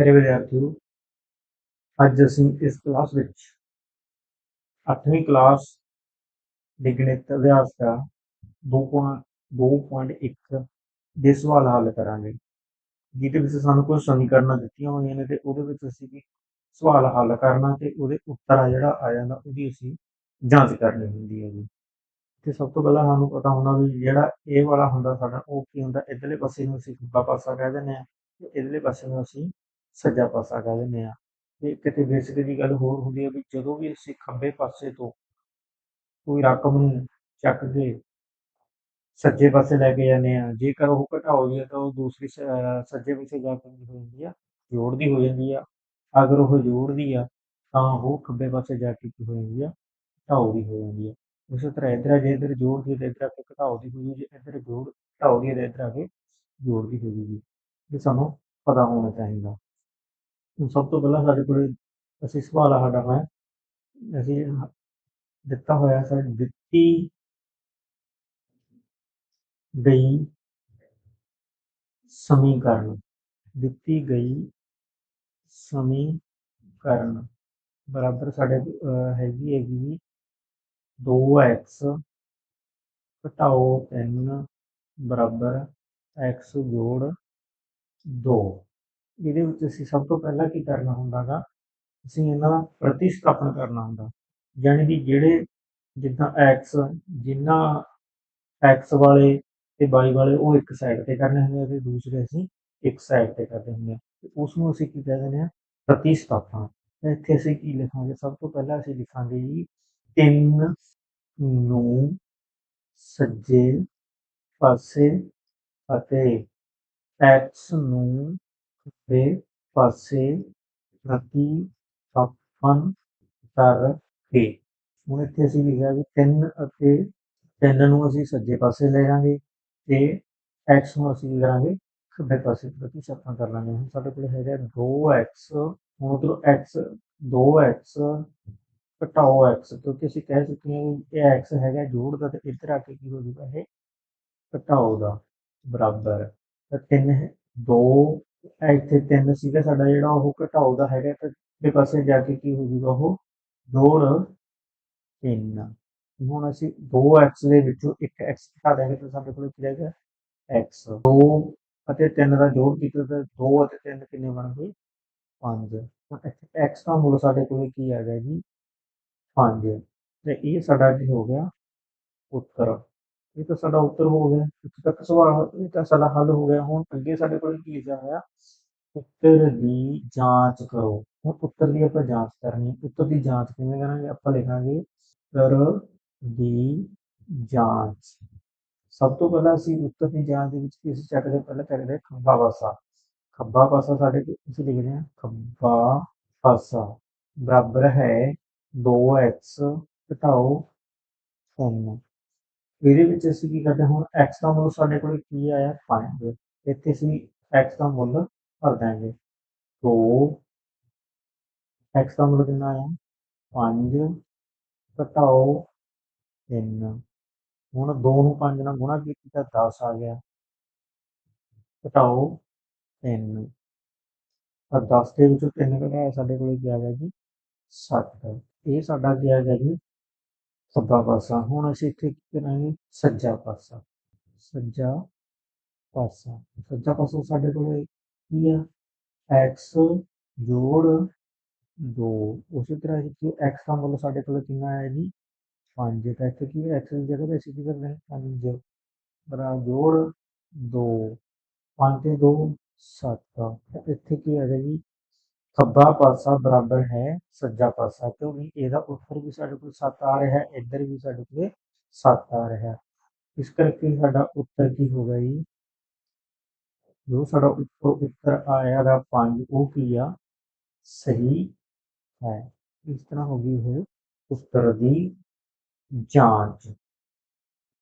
ਮੇਰੇ ਵਿਦਿਆਰਥੀਓ, ਅੱਜ ਅਸੀਂ ਇਸ ਕਲਾਸ ਵਿੱਚ 8ਵੀਂ ਕਲਾਸ ਦੇ ਗਣਿਤ ਅਭਿਆਸ ਦਾ 2.2.1 ਦੇ ਸਵਾਲ ਹੱਲ ਕਰਾਂਗੇ। ਜਿਹਦੇ ਵਿੱਚ ਸਾਨੂੰ ਕੁਝ ਸਮੀਕਰਨਾਂ ਦਿੱਤੀਆਂ ਹੋਈਆਂ ਨੇ ਤੇ ਉਹਦੇ ਵਿੱਚ ਅਸੀਂ ਵੀ ਸਵਾਲ ਹੱਲ ਕਰਨਾ ਤੇ ਉਹਦੇ ਉੱਤਰ ਆ ਜਿਹੜਾ ਆ ਜਾਂਦਾ ਉਹਦੀ ਅਸੀਂ ਜਾਂਚ ਕਰਨੀ ਹੁੰਦੀ ਹੈ ਜੀ। ਤੇ ਸਭ ਤੋਂ ਪਹਿਲਾਂ ਸਾਨੂੰ ਪਤਾ ਹੁੰਦਾ ਵੀ ਜਿਹੜਾ ਇਹ ਵਾਲਾ ਹੁੰਦਾ ਸਾਡਾ ਉਹ ਕੀ ਹੁੰਦਾ, ਇਧਰਲੇ ਪਾਸੇ ਨੂੰ ਅਸੀਂ ਖੱਬਾ ਪਾਸਾ ਕਹਿ ਦਿੰਦੇ ਆ ਤੇ ਇਧਰਲੇ ਪਾਸੇ ਨੂੰ ਅਸੀਂ ਸੱਜਾ ਪਾਸਾ ਕਹਿ ਦਿੰਦੇ ਆ। ਤੇ ਕਿਤੇ ਬੇਸਿਕ ਦੀ ਗੱਲ ਹੋਰ ਹੁੰਦੀ ਹੈ ਵੀ ਜਦੋਂ ਵੀ ਅਸੀਂ ਖੱਬੇ ਪਾਸੇ ਤੋਂ ਕੋਈ ਰਕਮ ਨੂੰ ਚੱਕ ਕੇ ਸੱਜੇ ਪਾਸੇ ਲੈ ਕੇ ਜਾਂਦੇ ਆ, ਜੇਕਰ ਉਹ ਘਟਾਉਦੀ ਹੈ ਤਾਂ ਉਹ ਦੂਸਰੀ ਸੱਜੇ ਪਾਸੇ ਜਾ ਕੇ ਕੀ ਹੋ ਜਾਂਦੀ ਆ, ਜੋੜਦੀ ਹੋ ਜਾਂਦੀ ਆ। ਅਗਰ ਉਹ ਜੋੜਦੀ ਆ ਤਾਂ ਉਹ ਖੱਬੇ ਪਾਸੇ ਜਾ ਕੇ ਕੀ ਹੋ ਜਾਂਦੀ ਆ, ਘਟਾਉਦੀ ਹੋ ਜਾਂਦੀ ਆ। ਉਸੇ ਤਰ੍ਹਾਂ ਇੱਧਰ ਆ ਜੇ ਇੱਧਰ ਜੋੜਦੀ ਹੈ ਤਾਂ ਇੱਧਰ ਆ ਕੇ ਘਟਾਉਦੀ ਹੋ ਜੂਗੀ ਜੇ ਇੱਧਰ ਜੋੜ ਘਟਾਉਦੀ ਹੈ ਤਾਂ ਇੱਧਰ ਆ ਕੇ ਜੋੜਦੀ ਹੋ ਜੂਗੀ। ਇਹ ਸਾਨੂੰ ਪਤਾ ਹੋਣਾ ਚਾਹੀਦਾ। ਸਭ ਤੋਂ ਪਹਿਲਾਂ ਸਾਡੇ ਕੋਲ ਅਸੀਂ ਸਵਾਲ ਆ ਸਾਡਾ ਮੈਂ ਅਸੀਂ ਦਿੱਤਾ ਹੋਇਆ ਸਰ ਦਿੱਤੀ ਗਈ ਸਮੀਕਰਨ ਦਿੱਤੀ ਗਈ ਸਮੀਕਰਨ ਬਰਾਬਰ ਸਾਡੇ ਅਹ, ਹੈਗੀ ਹੈਗੀ 2x ਘਟਾਓ 3 ਬਰਾਬਰ x ਜੋੜ 2 ਇਹਦੇ ਵਿੱਚ ਅਸੀਂ ਸਭ ਤੋਂ ਪਹਿਲਾਂ ਕੀ ਕਰਨਾ ਹੁੰਦਾ ਗਾ ਅਸੀਂ ਇਹਨਾਂ ਦਾ ਪ੍ਰਤੀਸਥਾਪਨ ਕਰਨਾ ਹੁੰਦਾ। ਯਾਨੀ ਕਿ ਜਿਹੜੇ ਜਿੱਦਾਂ ਐਕਸ ਜਿੰਨਾ ਐਕਸ ਵਾਲੇ ਤੇ y ਵਾਲੇ ਉਹ ਇੱਕ ਸਾਈਡ ਤੇ ਕਰਨੇ ਹੁੰਦੇ ਆ ਤੇ ਦੂਸਰੇ ਅਸੀਂ ਇੱਕ ਸਾਈਡ ਤੇ ਕਰਦੇ ਹੁੰਦੇ ਆ। ਤੇ ਉਸ ਨੂੰ ਅਸੀਂ ਕੀ ਕਹਿ ਦਿੰਦੇ ਆ? ਪ੍ਰਤੀਸਥਾਪਨ। ਇੱਥੇ ਅਸੀਂ ਕੀ ਲਿਖਾਂਗੇ? ਸਭ ਤੋਂ ਪਹਿਲਾਂ ਅਸੀਂ ਲਿਖਾਂਗੇ ਜੀ 3 ਨੂੰ ਸੱਜੇ ਪਾਸੇ ਅਤੇ x ਨੂੰ ਖੱਬੇ ਪਾਸੇ ਪ੍ਰਤੀਸਥਾਪਨ ਕਰਕੇ ਹੁਣ ਇੱਥੇ ਅਸੀਂ ਲਿਖਿਆ ਵੀ 3 ਅਤੇ 3 ਨੂੰ ਅਸੀਂ ਸੱਜੇ ਪਾਸੇ ਲੈ ਜਾਵਾਂਗੇ ਤੇ x ਨੂੰ ਅਸੀਂ ਕੀ ਕਰਾਂਗੇ? ਖੱਬੇ ਪਾਸੇ ਪ੍ਰਤੀ ਪ੍ਰਤੀਸਥਾਪਨ ਕਰ ਲਾਂਗੇ। ਹੁਣ ਸਾਡੇ ਕੋਲ ਹੈਗਾ 2x ਹੁਣ ਉਧਰੋਂ x 2x ਘਟਾਓ x, ਕਿਉਂਕਿ ਅਸੀਂ ਕਹਿ ਚੁੱਕੇ ਹਾਂ ਵੀ ਇਹ x ਹੈਗਾ ਜੋੜ ਦਾ ਤੇ ਇੱਧਰ ਆ ਕੇ ਕੀ ਹੋ ਜਾਊਗਾ ਇਹ ਘਟਾਓ ਦਾ, ਬਰਾਬਰ। ਤਾਂ 3 ਹੈ 2 ਇੱਥੇ 3 ਸੀਗਾ, ਸਾਡਾ ਜਿਹੜਾ ਉਹ ਘਟਾਓ ਦਾ ਹੈਗਾ, ਤੇ ਪਾਸੇ ਜਾ ਕੇ ਕੀ ਹੋ ਜਾਊਗਾ ਉਹ? ਜੋੜ 3 ਹੁਣ ਅਸੀਂ 2x ਦੇ ਵਿੱਚੋਂ ਇੱਕ x ਘਟਾ ਦਿਆਂਗੇ ਤਾਂ ਸਾਡੇ ਕੋਲ ਕੀ ਰਹੇਗਾ? X 2 ਅਤੇ 3 ਦਾ ਜੋੜ ਕੀਤਾ ਤਾਂ 2 ਅਤੇ 3 ਕਿੰਨੇ ਬਣ ਗਏ? 5 ਹੁਣ ਇੱਥੇ x ਦਾ ਮੁੱਲ ਸਾਡੇ ਕੋਲ ਕੀ ਆ ਗਿਆ ਜੀ? 5 ਤੇ ਇਹ ਸਾਡਾ ਕੀ ਹੋ ਗਿਆ? ਉੱਤਰ। ਇਹ ਤਾਂ ਸਾਡਾ ਉੱਤਰ ਹੋ ਗਿਆ। ਇੱਥੇ ਤੱਕ ਸਵਾਲ, ਇਹ ਤਾਂ ਸਾਡਾ ਹੱਲ ਹੋ ਗਿਆ। ਹੁਣ ਅੱਗੇ ਸਾਡੇ ਕੋਲ ਕੀ ਲਿਖਿਆ ਹੋਇਆ ਉੱਤਰ ਦੀ ਜਾਂਚ ਕਰੋ। ਹੁਣ ਉੱਤਰ ਦੀ ਆਪਾਂ ਜਾਂਚ ਕਰਨੀ ਹੈ। ਉੱਤਰ ਦੀ ਜਾਂਚ ਕਿਵੇਂ ਕਰਾਂਗੇ? ਆਪਾਂ ਲਿਖਾਂਗੇ ਉੱਤਰ ਦੀ ਜਾਂਚ। ਸਭ ਤੋਂ ਪਹਿਲਾਂ ਅਸੀਂ ਉੱਤਰ ਦੀ ਜਾਂਚ ਦੇ ਵਿੱਚ ਕੀ ਅਸੀਂ ਚੱਕਦੇ ਪਹਿਲਾਂ ਚੱਕਦੇ ਹਾਂ ਖੱਬਾ ਪਾਸਾ। ਖੱਬਾ ਪਾਸਾ ਸਾਡੇ ਕੋਲ ਅਸੀਂ ਲਿਖਦੇ ਹਾਂ? ਖੱਬਾ ਪਾਸਾ। ਬਰਾਬਰ ਹੈ 2x ਘਟਾਓ 3 ਇਹਦੇ ਵਿੱਚ ਅਸੀਂ ਕੀ ਕਰਦੇ ਹੁਣ x ਦਾ ਮੁੱਲ ਸਾਡੇ ਕੋਲ ਕੀ ਆਇਆ? 5 ਇੱਥੇ ਅਸੀਂ x ਦਾ ਮੁੱਲ ਭਰ ਦਾਂਗੇ 2 x ਦਾ ਮੁੱਲ ਕਿੰਨਾ ਆਇਆ? 5 ਘਟਾਓ 3 ਹੁਣ 2 ਨੂੰ 5 ਨਾਲ ਗੁਣਾ ਕੀਤਾ ਤਾਂ 10 ਆ ਗਿਆ। ਘਟਾਓ 3 ਤਾਂ 10 ਦੇ ਵਿੱਚੋਂ 3 ਘਟਾਇਆ ਸਾਡੇ ਕੋਲ ਕੀ ਆ ਗਿਆ ਜੀ? 7 ਇਹ ਸਾਡਾ ਕੀ ਆ ਗਿਆ ਜੀ? ਖੱਬਾ ਪਾਸਾ। ਹੁਣ ਅਸੀਂ ਇੱਥੇ ਕੀ ਕਰਾਂਗੇ? ਸੱਜਾ ਪਾਸਾ। ਸੱਜਾ ਪਾਸਾ। ਸੱਜਾ ਪਾਸਾ ਸਾਡੇ ਕੋਲ ਕੀ ਆ? X ਜੋੜ 2 ਉਸੇ ਤਰ੍ਹਾਂ ਹੀ x ਦਾ ਮੁੱਲ ਸਾਡੇ ਕੋਲ ਕਿੰਨਾ ਆਇਆ ਜੀ? 5 ਤਾਂ ਇੱਥੇ ਕੀ x ਦੀ ਜਗ੍ਹਾ ਤੇ ਅਸੀਂ ਕੀ ਕਰਦੇ ਹਾਂ? 5 ਬਰਾ ਜੋੜ 2 5 ਤੇ 2 7 ਇੱਥੇ ਕੀ ਆ ਗਿਆ ਜੀ? ਖੱਬਾ ਪਾਸਾ ਬਰਾਬਰ ਹੈ, ਸੱਜਾ ਪਾਸਾ, ਕਿਉਂਕਿ ਇਹਦਾ ਉੱਤਰ ਵੀ ਸਾਡੇ ਕੋਲ 7 ਆ ਰਿਹਾ ਹੈ, ਇੱਧਰ ਵੀ ਸਾਡੇ ਕੋਲ 7 ਆ ਰਿਹਾ ਇਸ ਕਰਕੇ ਸਾਡਾ ਉੱਤਰ ਕੀ ਹੋ ਗਿਆ ਜੀ? ਜੋ ਸਾਡਾ ਉੱਪਰ ਉੱਤਰ ਆਇਆ ਦਾ 5 ਉਹ ਕੀ ਆ? ਸਹੀ ਹੈ। ਇਸ ਤਰ੍ਹਾਂ ਹੋ ਗਈ ਇਹ ਉੱਤਰ ਦੀ ਜਾਂਚ।